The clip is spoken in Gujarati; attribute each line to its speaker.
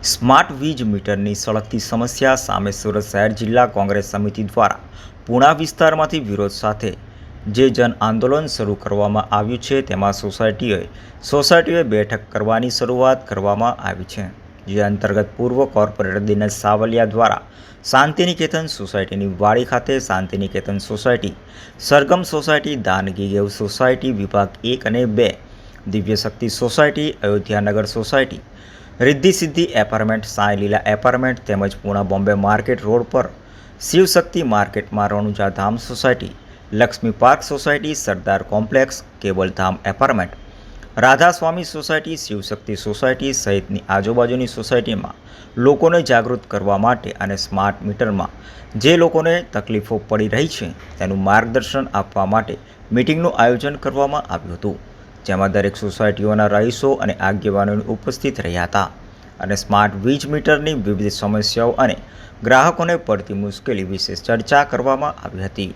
Speaker 1: સ્માર્ટ વીજ મીટરની સળગતી સમસ્યા સામે સુરત શહેર જિલ્લા કોંગ્રેસ સમિતિ દ્વારા પૂણા વિસ્તારમાંથી વિરોધ સાથે જે જન આંદોલન શરૂ કરવામાં આવ્યું છે, તેમાં સોસાયટીઓએ સોસાયટીઓએ બેઠક કરવાની શરૂઆત કરવામાં આવી છે, જે અંતર્ગત પૂર્વ કોર્પોરેટર દિનેશ સાવલિયા દ્વારા શાંતિનિકેતન સોસાયટીની વાડી ખાતે શાંતિનિકેતન સોસાયટી, સરગમ સોસાયટી, દાનગી ગેવ સોસાયટી, વિભાગ એક અને બે, Divyashakti society, Ayodhyanagar society Riddhi Siddhi apartment, Sai લીલા એપાર્ટમેન્ટ તેમજ પૂણા બોમ્બે માર્કેટ રોડ પર શિવશક્તિ માર્કેટમાં Ranuja Dham society, Laxmi park society, Sardar complex કેબલધામ apartment, Radhaswami society, Shivshakti society સહિતની આજુબાજુની સોસાયટીમાં લોકોને જાગૃત કરવા માટે અને સ્માર્ટ મીટરમાં જે લોકોને તકલીફો પડી રહી છે તેનું માર્ગદર્શન આપવા માટે મિટિંગનું આયોજન કરવામાં આવ્યું હતું. જેમાં દરેક સોસાયટીઓના રહીશો અને આગેવાનોને ઉપસ્થિત રહ્યા હતા અને સ્માર્ટ વીજ મીટરની વિવિધ સમસ્યાઓ અને ગ્રાહકોને પડતી મુશ્કેલી વિશે ચર્ચા કરવામાં આવી હતી.